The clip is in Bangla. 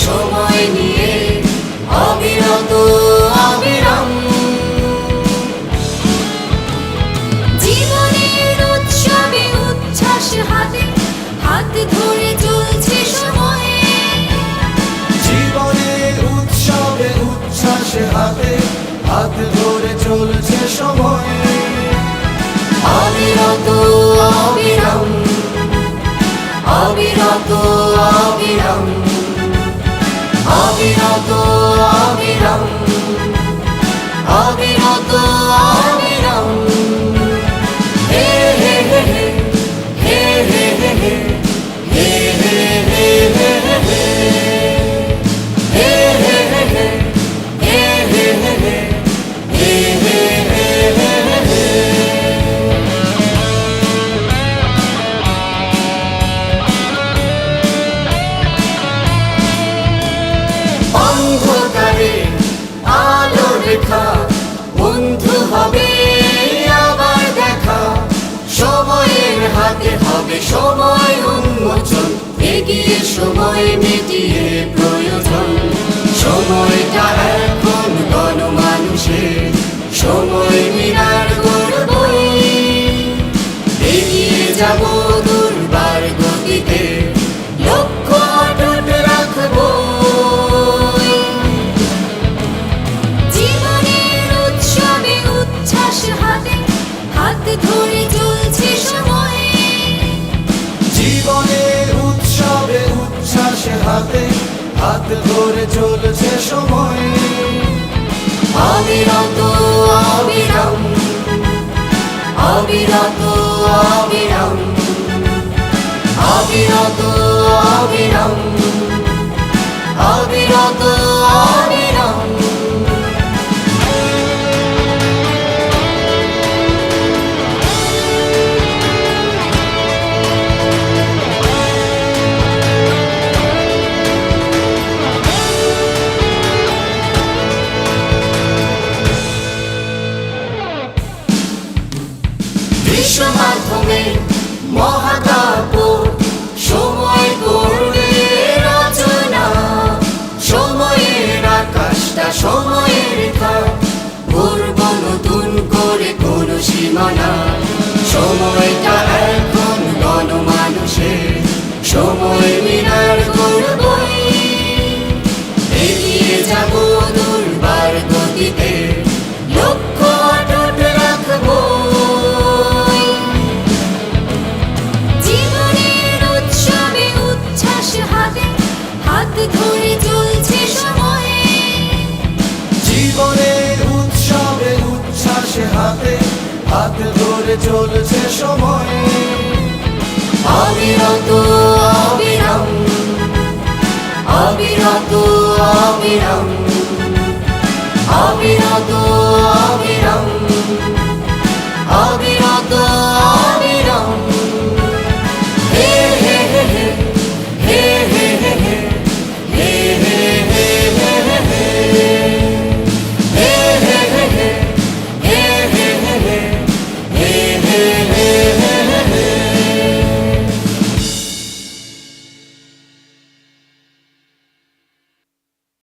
সময় নিয়ে অবিরত সময় উন্মোচন এগিয়ে সময় মিটিয়ে প্রয়োজন। সময়টা এখন গণমানুষের সময় করবই। এগিয়ে যাব জীবনের উৎসবে উচ্ছ্বাসে হাতে হাত ধরে চলছে সময়। অবিরত অবিরাম অবিরত অবিরাম অবিরত বিশ্ব মাধ্যমে মহাকাশ হাতে হাত ধরে চলছে সময়। অবিরত অবিরাম অবিরত অবিরাম অবিরত অবিরাম অবি